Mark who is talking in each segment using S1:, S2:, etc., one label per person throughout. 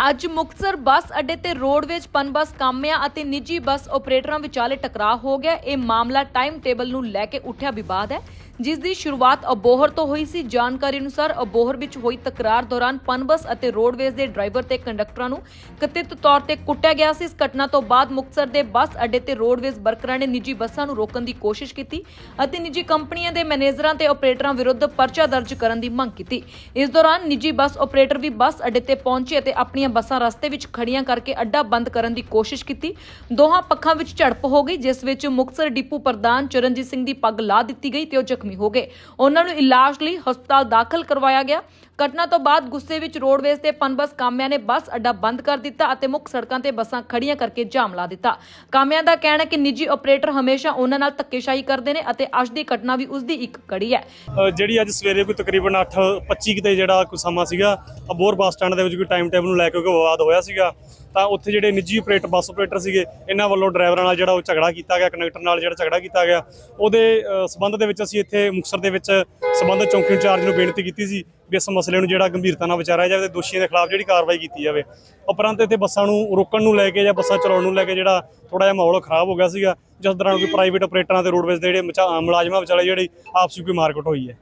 S1: ਅੱਜ ਮੁਕਤਸਰ ਬੱਸ ਅੱਡੇ ਤੇ ਰੋਡਵੇਜ ਪਨ ਬੱਸ ਕਾਮਿਆਂ ਅਤੇ ਨਿੱਜੀ ਬੱਸ ਆਪਰੇਟਰਾਂ ਵਿਚਾਲੇ ਟਕਰਾਅ ਹੋ ਗਿਆ। ਇਹ ਮਾਮਲਾ ਟਾਈਮ ਟੇਬਲ ਨੂੰ ਲੈ ਕੇ ਉੱਠਿਆ ਵਿਵਾਦ ਹੈ। ਜਿਸ ਦੀ ਸ਼ੁਰੂਆਤ ਅਬੋਹਰ ਤੋਂ ਹੋਈ ਸੀ। ਜਾਣਕਾਰੀ ਅਨੁਸਾਰ ਅਬੋਹਰ ਵਿੱਚ ਹੋਈ ਤਕਰਾਰ ਦੌਰਾਨ ਪਨ ਅਤੇ ਰੋਡਵੇਜ ਦੇ ਡਰਾਈਵਰ ਤੇ ਕੰਡਕਟਰਾਂ ਨੂੰ ਕਥਿਤ ਤੌਰ ਤੇ ਕੁੱਟਿਆ ਗਿਆ ਸੀ। ਇਸ ਘਟਨਾ ਤੋਂ ਬਾਅਦ ਮੁਕਤਸਰ ਦੇ ਬੱਸ ਅੱਡੇ ਤੇ ਰੋਡਵੇਜ ਵਰਕਰਾਂ ਨੇ ਨਿੱਜੀ ਬੱਸਾਂ ਨੂੰ ਰੋਕਣ ਦੀ ਕੋਸ਼ਿਸ਼ ਕੀਤੀ ਅਤੇ ਨਿੱਜੀ ਕੰਪਨੀਆਂ ਦੇ ਮੈਨੇਜਰਾਂ ਤੇ ਆਪਰੇਟਰਾਂ ਵਿਰੁੱਧ ਪਰਚਾ ਦਰਜ ਕਰਨ ਦੀ ਮੰਗ ਕੀਤੀ। ਇਸ ਦੌਰਾਨ ਨਿੱਜੀ ਬੱਸ ਆਪਰੇਟਰ ਵੀ ਬੱਸ ਅੱਡੇ ਤੇ ਪਹੁੰਚੇ ਅਤੇ ਆਪਣੀਆਂ ਬੱਸਾਂ ਰਸਤੇ ਵਿੱਚ ਖੜੀਆਂ ਕਰਕੇ ਅੱਡਾ ਬੰਦ ਕਰਨ ਦੀ ਕੋਸ਼ਿਸ਼ ਕੀਤੀ। ਦੋਹਾਂ ਪੱਖਾਂ ਵਿੱਚ ਝੜਪ ਹੋ ਗਈ, ਜਿਸ ਵਿੱਚ ਮੁਕਤਸਰ ਡਿਪੂ ਪ੍ਰਧਾਨ ਚਰਨਜੀਤ ਸਿੰਘ ਦੀ ਪੱਗ ਲਾ ਦਿੱਤੀ ਗਈ ਤੇ ਉਹ ਜ਼ਖਮੀ ਹੋ ਗਏ। ਉਹਨਾਂ ਨੂੰ ਇਲਾਜ ਲਈ ਹਸਪਤਾਲ ਦਾਖਲ ਕਰਵਾਇਆ ਗਿਆ। ਘਟਨਾ ਤੋਂ ਬਾਅਦ ਗੁੱਸੇ ਵਿੱਚ ਰੋਡਵੇਜ਼ ਤੇ ਪਨਬਸ ਕਾਮਿਆਂ ਨੇ ਬੱਸ ਅੱਡਾ ਬੰਦ ਕਰ ਦਿੱਤਾ ਅਤੇ ਮੁੱਖ ਸੜਕਾਂ ਤੇ ਬੱਸਾਂ ਖੜੀਆਂ ਕਰਕੇ ਜਾਮ ਲਾ ਦਿੱਤਾ। ਕਾਮਿਆਂ ਦਾ ਕਹਿਣਾ ਹੈ ਕਿ ਨਿੱਜੀ ਆਪਰੇਟਰ ਹਮੇਸ਼ਾ ਉਹਨਾਂ ਨਾਲ ਧੱਕੇਸ਼ਾਹੀ ਕਰਦੇ ਨੇ ਅਤੇ ਅੱਜ ਦੀ ਘਟਨਾ ਵੀ ਉਸ ਦੀ ਇੱਕ ਕੜੀ ਹੈ।
S2: ਅ, ਜਿਹੜੀ ਅੱਜ ਸਵੇਰੇ ਕੋਈ ਤਕਰੀਬਨ 8:25 ਕਿਤੇ ਜਿਹੜਾ ਕੋਈ ਸਮਾਂ ਸੀਗਾ ਅਬੋਰ ਬੱਸ ਸਟੈਂਡ ਦੇ ਵਿੱਚ ਕੋਈ ਟਾਈਮ ਟੇਬਲ ਨੂੰ ਲੈ ਕੇ ਕੋਈ ਵਿਵਾਦ ਹੋਇਆ ਸੀਗਾ ਤਾਂ ਉੱਥੇ ਜਿਹੜੇ ਨਿੱਜੀ ਆਪਰੇਟਰ ਬੱਸ ਆਪਰੇਟਰ ਸੀਗੇ ਇਹਨਾਂ ਵੱਲੋਂ ਡਰਾਈਵਰਾਂ ਨਾਲ ਜਿਹੜਾ ਉਹ ਝਗੜਾ ਕੀਤਾ ਗਿਆ ਕੰਡਕਟਰ ਨਾਲ ਜਿਹੜਾ ਝਗੜਾ ਕੀਤਾ ਗਿਆ। ਉਹਦੇ ਅ, ਸਬੰਧ ਦੇ ਵਿੱਚ ਅਸੀਂ ਇੱਥੇ ਮੁਕਤਸਰ ਦੇ ਵਿੱਚ ਸੰਬੰਧਿਤ ਚੌਂਕੀ ਇੰਚਾਰਜ ਨੂੰ ਬੇਨਤੀ ਕੀਤੀ ਸੀ ਵੀ ਇਸ ਮਸਲੇ ਨੂੰ ਜਿਹੜਾ ਗੰਭੀਰਤਾ ਨਾਲ ਵਿਚਾਰਿਆ ਜਾਵੇ ਤੇ ਦੋਸ਼ੀਆਂ ਦੇ ਖਿਲਾਫ ਜਿਹੜੀ ਕਾਰਵਾਈ ਕੀਤੀ ਜਾਵੇ। ਉਪਰੰਤ ਇੱਥੇ ਬੱਸਾਂ ਨੂੰ ਰੋਕਣ ਨੂੰ ਲੈ ਕੇ ਜਾਂ ਬੱਸਾਂ ਚਲਾਉਣ ਨੂੰ ਲੈ ਕੇ ਜਿਹੜਾ ਥੋੜਾ ਜਿਹਾ ਮਾਹੌਲ ਖਰਾਬ ਹੋ ਗਿਆ ਸੀਗਾ, ਜਿਸ ਦੌਰਾਨ ਕੋਈ ਪ੍ਰਾਈਵੇਟ ਆਪਰੇਟਰਾਂ ਤੇ ਰੋਡਵੇਜ਼ ਦੇ ਜਿਹੜੇ ਮੁਲਾਜ਼ਮਾਂ ਵਿਚਾਲੇ ਜਿਹੜੀ ਆਪਸੀ ਕੋਈ ਮਾਰਕਟ ਹੋਈ ਹੈ।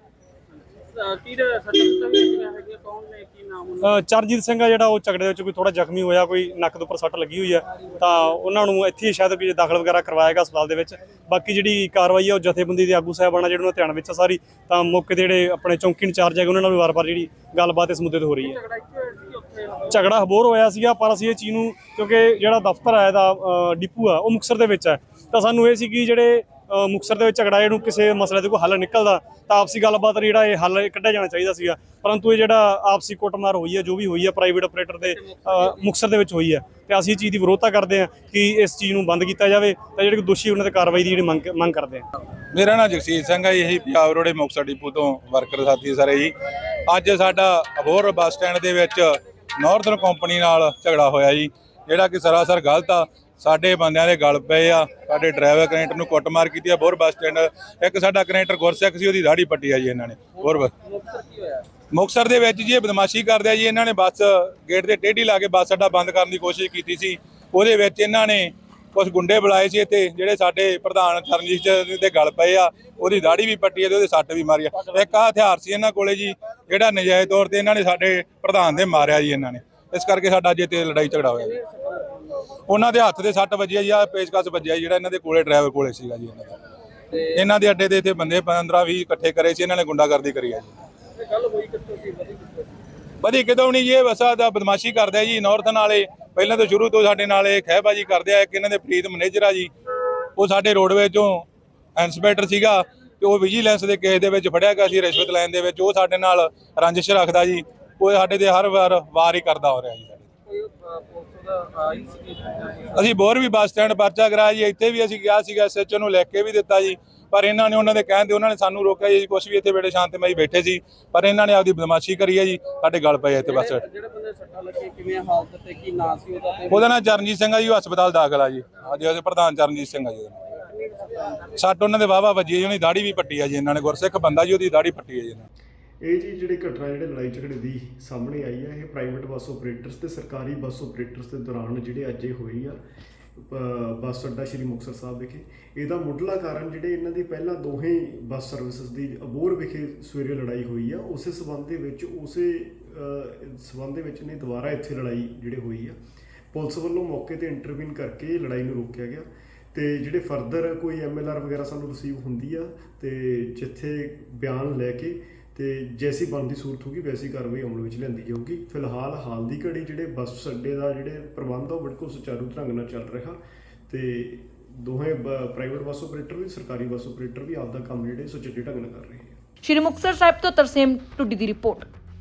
S3: ਕੀ ਦਾ ਸਰਟੀਫਿਕੇਟ ਵੀ ਹੈਗੇ ਕੌਣ ਨੇ ਕੀ ਨਾਮ ਉਹਨਾਂ
S2: ਅ, ਚਰਨਜੀਤ ਸਿੰਘ ਆ ਜਿਹੜਾ ਉਹ ਝਗੜੇ ਦੇ ਵਿੱਚ ਕੋਈ ਥੋੜਾ ਜ਼ਖਮੀ ਹੋਇਆ ਕੋਈ ਨੱਕ ਦੇ ਉੱਪਰ ਸੱਟ ਲੱਗੀ ਹੋਈ ਆ। ਤਾਂ ਉਹਨਾਂ ਨੂੰ ਇੱਥੇ ਹੀ ਸ਼ਾਇਦ ਵੀ ਦਾਖਲ ਵਗੈਰਾ ਕਰਵਾਏਗਾ ਹਸਪਤਾਲ ਦੇ ਵਿੱਚ। ਬਾਕੀ ਜਿਹੜੀ ਕਾਰਵਾਈ ਆ ਉਹ ਜਥੇਬੰਦੀ ਦੇ ਆਗੂ ਸਾਹਿਬਾਨਾਂ ਜਿਹੜੇ ਉਹਨਾਂ ਧਿਆਨ ਵਿੱਚ ਆ ਸਾਰੀ। ਤਾਂ ਮੌਕੇ ਦੇ ਜਿਹੜੇ ਆਪਣੇ ਚੌਂਕੀ ਇੰਚਾਰਜ ਹੈਗੇ ਉਹਨਾਂ ਨਾਲ ਵੀ ਵਾਰ-ਵਾਰ ਜਿਹੜੀ ਗੱਲਬਾਤ ਇਸ ਮੁੱਦੇ ਤੇ ਹੋ ਰਹੀ ਹੈ।
S3: ਝਗੜਾ
S2: ਹਬੋਰ ਹੋਇਆ ਸੀਗਾ ਪਰ ਅਸੀਂ ਇਹ ਚੀਜ਼ ਨੂੰ ਕਿਉਂਕਿ ਜਿਹੜਾ ਦਫ਼ਤਰ ਹੈ ਦਾ ਡਿਪੂ ਆ ਉਹ ਮੁਕਤਸਰ ਦੇ ਵਿੱਚ ਹੈ ਤਾਂ ਸਾਨੂੰ ਇਹ ਸੀ ਕਿ ਜਿਹੜੇ ਅ, ਮੁਕਤਸਰ ਦੇ ਵਿੱਚ ਝਗੜਾ ਇਹਨੂੰ ਕਿਸੇ ਮਸਲੇ ਦੇ ਕੋਈ ਹੱਲ ਨਿਕਲਦਾ ਤਾਂ ਆਪਸੀ ਗੱਲਬਾਤ ਜਿਹੜਾ ਇਹ ਹੱਲ ਕੱਢਿਆ ਜਾਣਾ ਚਾਹੀਦਾ ਸੀਗਾ। ਪਰੰਤੂ ਇਹ ਜਿਹੜਾ ਆਪਸੀ ਕੁੱਟਮਾਰ ਹੋਈ ਹੈ ਜੋ ਵੀ ਹੋਈ ਹੈ ਪ੍ਰਾਈਵੇਟ ਆਪਰੇਟਰ ਦੇ ਅ, ਮੁਕਤਸਰ ਦੇ ਵਿੱਚ ਹੋਈ ਹੈ। ਤੇ ਅਸੀਂ ਇਹ ਚੀਜ਼ ਦੀ ਵਿਰੋਧਤਾ ਕਰਦੇ ਹਾਂ ਕਿ ਇਸ ਚੀਜ਼ ਨੂੰ ਬੰਦ ਕੀਤਾ ਜਾਵੇ ਤਾਂ ਜਿਹੜੇ ਦੋਸ਼ੀ ਉਹਨਾਂ ਤੇ ਕਾਰਵਾਈ ਦੀ ਜਿਹੜੀ ਮੰਗ ਮੰਗ ਕਰਦੇ ਹਾਂ।
S4: ਮੇਰਾ ਨਾਮ ਜਗਸੀਤ ਸਿੰਘ ਹੈ ਜੀ, ਇਹੀ ਪੰਜਾਬ ਰੋਡੇ ਮੁਕਤਸਰ ਡਿਪੂ ਤੋਂ ਵਰਕਰ ਸਾਥੀ ਸਾਰੇ ਜੀ। ਅੱਜ ਸਾਡਾ ਅਬੋਹਰ ਬੱਸ ਸਟੈਂਡ ਦੇ ਵਿੱਚ ਨਾਰਥਰਨ ਕੰਪਨੀ ਨਾਲ ਝਗੜਾ ਹੋਇਆ ਜੀ ਜਿਹੜਾ ਕਿ ਸਰਾਸਰ ਗਲਤ ਆ। ਸਾਡੇ ਬੰਦਿਆਂ ਦੇ ਗਲ ਪਏ ਆ, ਸਾਡੇ ਡਰਾਈਵਰ ਕਨੈਕਟਰ ਨੂੰ ਕੁੱਟਮਾਰ ਕੀਤੀ ਆ ਬੋਰ ਬੱਸ ਸਟੈਂਡ ਇੱਕ ਸਾਡਾ ਕਨੈਕਟਰ ਗੁਰਸਿੱਖ ਸੀ, ਉਹਦੀ ਦਾੜੀ ਪੱਟੀ ਆ ਜੀ ਇਹਨਾਂ ਨੇ ਬੋਰ ਬੱਸ।
S3: ਮੁਕਤਸਰ
S4: ਦੇ ਵਿੱਚ ਜੀ ਇਹ ਬਦਮਾਸ਼ੀ ਕਰਦੇ ਆ ਜੀ, ਇਹਨਾਂ ਨੇ ਬੱਸ ਗੇਟ ਦੇ ਟੇਢੀ ਲਾ ਕੇ ਬੱਸ ਅੱਡਾ ਬੰਦ ਕਰਨ ਦੀ ਕੋਸ਼ਿਸ਼ ਕੀਤੀ ਸੀ। ਉਹਦੇ ਵਿੱਚ ਇਹਨਾਂ ਨੇ ਕੁਝ ਗੁੰਡੇ ਬੁਲਾਏ ਸੀ ਇੱਥੇ, ਜਿਹੜੇ ਸਾਡੇ ਪ੍ਰਧਾਨ ਚਰਨਜੀਤ ਸਿੰਘ ਦੇ ਗਲ ਪਏ ਆ, ਉਹਦੀ ਦਾੜੀ ਵੀ ਪੱਟੀ ਆ ਤੇ ਉਹਦੇ ਸੱਟ ਵੀ ਮਾਰੀ ਆ। ਇੱਕ ਆ ਹਥਿਆਰ ਸੀ ਇਹਨਾਂ ਕੋਲੇ ਜੀ, ਜਿਹੜਾ ਨਜਾਇਜ਼ ਤੌਰ ਤੇ ਇਹਨਾਂ ਨੇ ਸਾਡੇ ਪ੍ਰਧਾਨ ਦੇ ਮਾਰਿਆ ਜੀ ਇਹਨਾਂ ਨੇ। ਇਸ ਕਰਕੇ ਸਾਡਾ ਅੱਜ ਇੱਥੇ ਲੜਾਈ ਝਗੜਾ ਹੋਇਆ ਜੀ। ਉਹਨਾਂ ਦੇ ਹੱਥ ਦੇ ਸੱਟ ਵੱਜਿਆ ਜੀ ਆ ਪੇਚਕਸ ਵੱਜਿਆ ਜਿਹੜਾ ਇਹਨਾਂ ਦੇ ਕੋਲੇ ਡਰਾਈਵਰ ਕੋਲੇ ਸੀਗਾ ਜੀ ਇਹਨਾਂ ਦਾ। ਇਹਨਾਂ ਦੇ ਅੱਡੇ ਦੇ ਇੱਥੇ ਬੰਦੇ 15 20 ਇਕੱਠੇ ਕਰੇ ਸੀ ਇਹਨਾਂ ਨੇ ਗੁੰਡਾਗਰਦੀ ਕਰੀ ਆ ਜੀ।
S3: ਗੱਲ ਹੋਈ ਕਿੱਥੋਂ ਸੀ ਵਧੀ
S4: ਕਿਦੋਂ ਨਹੀਂ ਜੀ ਇਹ ਵਸਾ ਦਾ ਬਦਮਾਸ਼ੀ ਕਰਦੇ ਜੀ ਨਾਰਥਨ ਵਾਲੇ ਪਹਿਲਾਂ ਤੋਂ ਸ਼ੁਰੂ ਤੋਂ ਸਾਡੇ ਨਾਲ ਇਹ ਖਹਿਬਾਜੀ ਕਰਦੇ ਆ ਇੱਕ ਇਹਨਾਂ ਦੇ ਪ੍ਰੀਤ ਮੈਨੇਜਰ ਆ ਜੀ। ਉਹ ਸਾਡੇ ਰੋਡਵੇ ਚੋਂ ਇੰਸਪੈਕਟਰ ਸੀਗਾ ਤੇ ਉਹ ਵਿਜੀਲੈਂਸ ਦੇ ਕੇਸ ਦੇ ਵਿੱਚ ਫੜਿਆ ਗਿਆ ਸੀ ਰਿਸ਼ਵਤ ਲੈਣ ਦੇ ਵਿੱਚ ਉਹ ਸਾਡੇ ਨਾਲ ਰੰਜਿਸ਼ ਰੱਖਦਾ ਜੀ। ਉਹ ਸਾਡੇ ਤੇ ਹਰ ਵਾਰ ਵਾਰ ਹੀ ਕਰਦਾ ਹੋ ਰਿਹਾ ਜੀ ਸਾਡੇ ਅਸੀਂ ਬੋਰ ਵੀ ਬੱਸ ਸਟੈਂਡ ਪਰਚਾ ਕਰਾਇਆ ਜੀ ਇੱਥੇ ਵੀ ਅਸੀਂ ਗਿਆ ਸੀਗਾ ਐਸਐਚਓ ਨੂੰ ਲਿਖ ਕੇ ਵੀ ਦਿੱਤਾ ਜੀ। ਪਰ ਇਹਨਾਂ ਨੇ ਉਹਨਾਂ ਦੇ ਕਹਿਣ ਤੇ ਉਹਨਾਂ ਨੇ ਸਾਨੂੰ ਰੋਕਿਆ ਜੀ ਕੁਝ ਵੀ ਇੱਥੇ ਬੜੇ ਸ਼ਾਂਤਮਈ ਬੈਠੇ ਸੀ। ਪਰ ਇਹਨਾਂ ਨੇ ਆਪਦੀ ਬਦਮਾਸ਼ੀ ਕਰੀ ਹੈ ਜੀ ਸਾਡੇ ਗਲ ਪਏ ਇੱਥੇ ਬੱਸ
S3: ਜਿਹੜੇ ਬੰਦੇ ਸੱਟਾਂ ਲੱਗੇ ਕਿਵੇਂ ਹਾਲਤ ਤੇ ਕੀ ਨਾਂ ਸੀ ਉਹਦਾ ਤੇ?
S4: ਉਹਦਾ ਨਾਮ ਚਰਨਜੀਤ ਸਿੰਘ ਆ ਜੀ ਉਹ ਹਸਪਤਾਲ ਦਾਖਲ ਆ ਜੀ। ਅੱਜ ਉਹਦੇ ਪ੍ਰਧਾਨ ਚਰਨਜੀਤ ਸਿੰਘ ਆ ਜੀ ਸੱਟ ਉਹਨਾਂ ਦੇ? ਵਾਵਾ ਵੱਜੀ ਜੀ ਉਹਦੀ ਦਾੜੀ ਵੀ ਪੱਟੀ ਆ ਜੀ ਇਹਨਾਂ ਨੇ ਗੁਰਸਿੱਖ ਬੰਦਾ ਜੀ ਉਹਦੀ ਦਾੜੀ ਪੱਟੀ ਆ ਜੀ।
S5: ਇਹ ਜੀ ਜਿਹੜੇ ਘਟਨਾ ਜਿਹੜੇ ਲੜਾਈ ਝਗੜੇ ਦੀ ਸਾਹਮਣੇ ਆਈ ਹੈ ਇਹ ਪ੍ਰਾਈਵੇਟ ਬੱਸ ਆਪਰੇਟਰਸ ਤੇ ਸਰਕਾਰੀ ਬੱਸ ਆਪਰੇਟਰਸ ਦੇ ਦੌਰਾਨ ਜਿਹੜੇ ਅੱਜ ਇਹ ਹੋਈ ਆ ਪ- ਬੱਸ ਅੱਡਾ ਸ਼੍ਰੀ ਮੁਕਤਸਰ ਸਾਹਿਬ ਵਿਖੇ। ਇਹਦਾ ਮੁੱਢਲਾ ਕਾਰਨ ਜਿਹੜੇ ਇਹਨਾਂ ਦੀ ਪਹਿਲਾਂ ਦੋਹੇ ਬੱਸ ਸਰਵਿਸਿਜ਼ ਦੀ ਅਬੋਰ ਵਿਖੇ ਸਵੇਰੇ ਲੜਾਈ ਹੋਈ ਆ ਉਸੇ ਸਬੰਧ ਦੇ ਵਿੱਚ ਉਸੇ ਅ, ਸਬੰਧ ਦੇ ਵਿੱਚ ਨੇ ਦੁਬਾਰਾ ਇੱਥੇ ਲੜਾਈ ਜਿਹੜੇ ਹੋਈ ਆ। ਪੁਲਿਸ ਵੱਲੋਂ ਮੌਕੇ ਤੇ ਇੰਟਰਵੀਨ ਕਰਕੇ ਲੜਾਈ ਨੂੰ ਰੋਕਿਆ ਗਿਆ ਤੇ ਜਿਹੜੇ ਫਰਦਰ ਕੋਈ ਐਮਐਲਆਰ ਵਗੈਰਾ ਸਾਨੂੰ ਰਿਸੀਵ ਹੁੰਦੀ ਆ ਤੇ ਜਿੱਥੇ ਬਿਆਨ ਲੈ ਕੇ ਤੇ ਜੈਸੀ ਬਣਦੀ ਸੂਰਤ ਹੋਗੀ ਵੈਸੀ ਕਾਰਵਾਈ ਅਮਲ ਵਿੱਚ ਲਿਆਂਦੀ ਜਾਊਗੀ। ਫਿਲਹਾਲ ਹਾਲ ਦੀ ਘੜੀ ਜਿਹੜੇ ਬੱਸ ਅੱਡੇ ਦਾ ਜਿਹੜੇ ਪ੍ਰਬੰਧ ਆ, ਉਹ ਬਿਲਕੁਲ ਸੁਚਾਰੂ ਢੰਗ ਨਾਲ ਚੱਲ ਰਿਹਾ। ਤੇ ਦੋਹੇ ਪ੍ਰਾਈਵੇਟ ਬੱਸ ਆਪਰੇਟਰ ਵੀ, ਸਰਕਾਰੀ ਬੱਸ ਆਪਰੇਟਰ ਵੀ ਆਪਦਾ ਕੰਮ ਜਿਹੜੇ ਸੁਚੱਜੇ ਢੰਗ ਨਾਲ ਕਰ ਰਹੇ ਆ।
S1: ਸ਼੍ਰੀ ਮੁਕਤਸਰ ਸਾਹਿਬ ਤੋਂ ਤਰਸੇਮ ਟੁੱਡੀ ਦੀ ਰਿਪੋਰਟ।